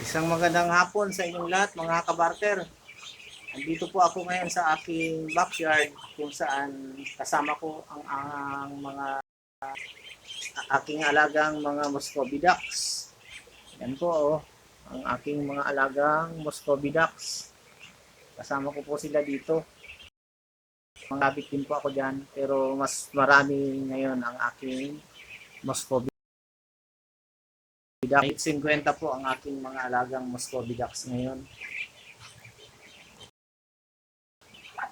Isang magandang hapon sa inyong lahat mga kabarter. Andito po ako ngayon sa aking backyard kung saan kasama ko ang, ang mga aking alagang mga Muscovy ducks. Yan po oh, ang aking mga alagang Muscovy ducks. Kasama ko po sila dito. Mga din po ako dyan pero mas marami ngayon ang aking Muscovy ducks. 50 po ang aking mga alagang Muscovy ducks ngayon.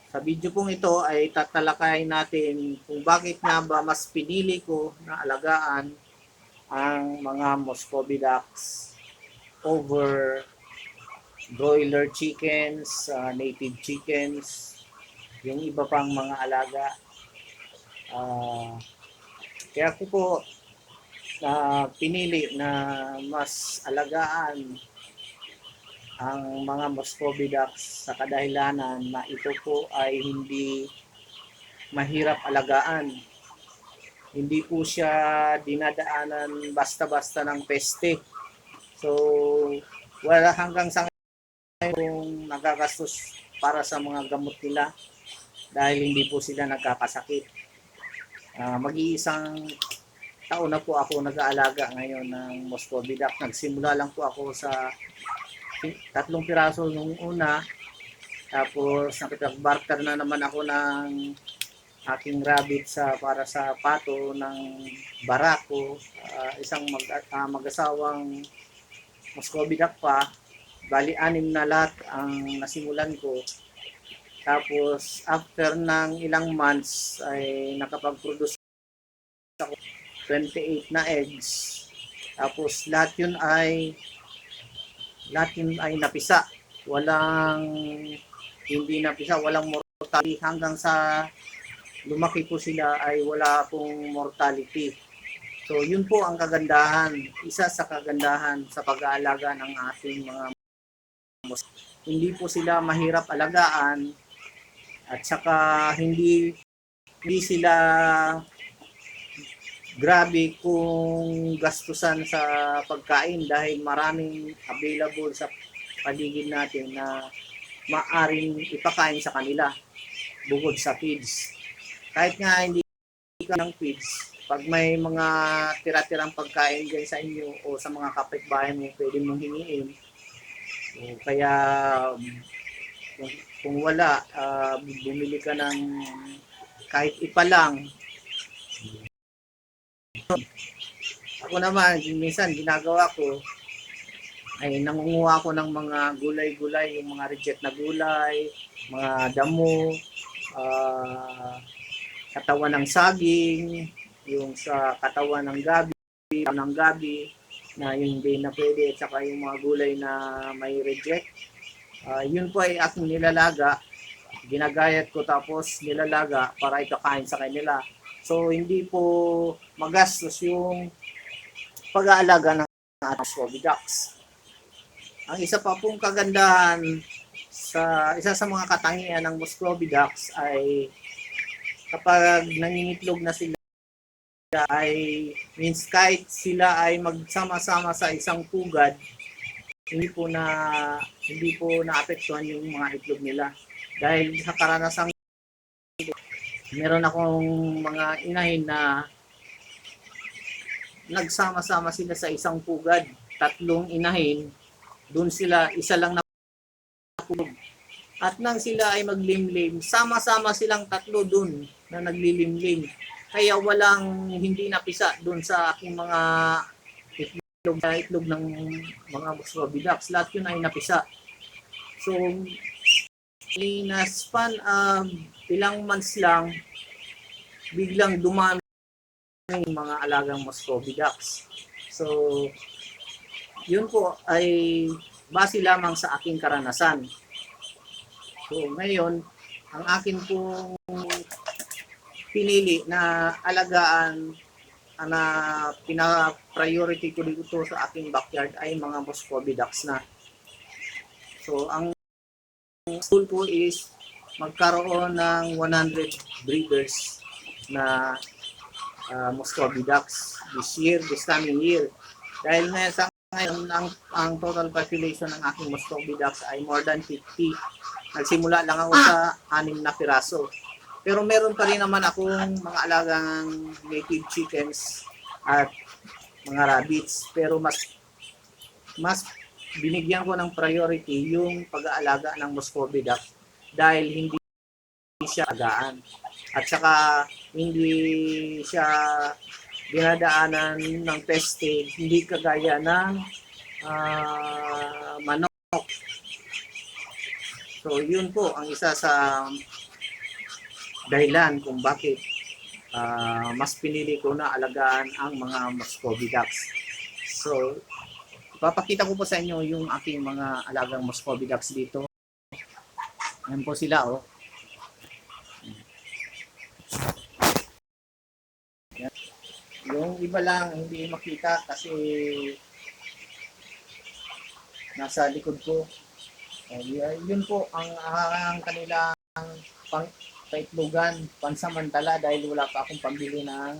Sa video pong ito ay tatalakay natin kung bakit nga ba mas pinili ko na alagaan ang mga Muscovy ducks over broiler chickens, uh, native chickens, yung iba pang mga alaga. Ah, kaya ko po na pinili na mas alagaan ang mga Muscovy ducks sa kadahilanan na ito po ay hindi mahirap alagaan. Hindi po siya dinadaanan basta-basta ng peste. So, wala hanggang sa kung nagagastos para sa mga gamot nila dahil hindi po sila nagkakasakit. Ah, mag-iisang taon na po ako nag-aalaga ngayon ng Muscovy duck. Nagsimula lang po ako sa tatlong piraso nung una. Tapos nakipag-barter na naman ako ng aking rabbit sa para sa pato ng barako. Ah, isang mag, ah, mag-asawang Muscovy duck pa. Bali, anim na lahat ang nasimulan ko. Tapos, after ng ilang months, ay nakapag-produce ako 28 na eggs. Tapos, lahat yun ay lahat yun ay napisa. Walang hindi napisa, walang mortality. Hanggang sa lumaki po sila ay wala pong mortality. So, yun po ang kagandahan. Isa sa kagandahan sa pag-aalaga ng ating mga mus- hindi po sila mahirap alagaan at saka hindi hindi sila grabe kung gastusan sa pagkain dahil maraming available sa paligid natin na maaring ipakain sa kanila bukod sa feeds. Kahit nga hindi ka ng feeds, pag may mga tira-tirang pagkain dyan sa inyo o sa mga kapitbahay mo, pwede mong hingiin. So, kaya kung, kung wala, ah, bumili ka ng kahit ipa lang, ako naman, minsan ginagawa ko, ay nangunguha ko ng mga gulay-gulay, yung mga reject na gulay, mga damo, ah, katawan ng saging, yung sa katawan ng gabi, ng gabi, na yung hindi na pwede, at saka yung mga gulay na may reject. Ah, yun po ay aking nilalaga, ginagayat ko tapos nilalaga para ipakain sa kanila. So, hindi po magastos yung pag-aalaga ng ating Muscovy ducks. Ang isa pa pong kagandahan sa isa sa mga katangian ng Muscovy ducks ay kapag nangingitlog na sila ay means kahit sila ay magsama-sama sa isang pugad hindi po na hindi po naapektuhan yung mga itlog nila dahil sa karanasang meron akong mga inahin na nagsama-sama sila sa isang pugad. Tatlong inahin, doon sila, isa lang na pugad. At nang sila ay maglimlim, sama-sama silang tatlo doon na naglilimlim. Kaya walang hindi napisa doon sa aking mga itlog, itlog ng mga ducks. Lahat yun ay napisa. So, in a span of ilang months lang, biglang dumami yung mga alagang Muscovy ducks. So, yun po ay base lamang sa aking karanasan. So, ngayon, ang akin pong pinili na alagaan na pina-priority ko dito sa aking backyard ay mga Muscovy ducks na. So, ang goal ko is magkaroon ng 100 breeders na uh, Muscovy ducks this year, this coming year. Dahil nga sa ngayon, ang, ang total population ng aking Muscovy ducks ay more than 50. Nagsimula lang ako sa anim na piraso. Pero meron pa rin naman akong mga alagang native chickens at mga rabbits. Pero mas mas binigyan ko ng priority yung pag-aalaga ng Muscovy duck dahil hindi siya agaan. At saka hindi siya dinadaanan ng peste, hindi kagaya ng ah, manok. So yun po ang isa sa dahilan kung bakit ah, mas pinili ko na alagaan ang mga Muscovy ducks. So ipapakita ko po sa inyo yung aking mga alagang Muscovy ducks dito. Ayan po sila oh. Yung iba lang hindi makita kasi nasa likod ko. Y- yun po ang, ang kanilang pang paitlugan pansamantala dahil wala pa akong pambili ng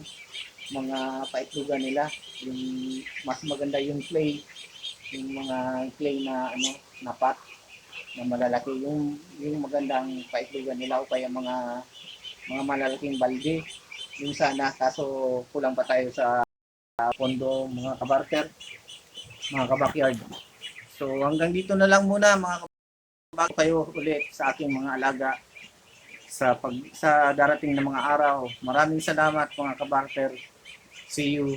mga paitlugan nila. Yung mas maganda yung clay, yung mga clay na ano, na pot na malalaki yung yung magandang paitlugan nila o kaya mga mga malalaking balde yung sana kaso kulang pa tayo sa pondo mga kabarker mga kabakyard so hanggang dito na lang muna mga kabago kayo ulit sa aking mga alaga sa pag sa darating na mga araw. Maraming salamat mga kabarker. See you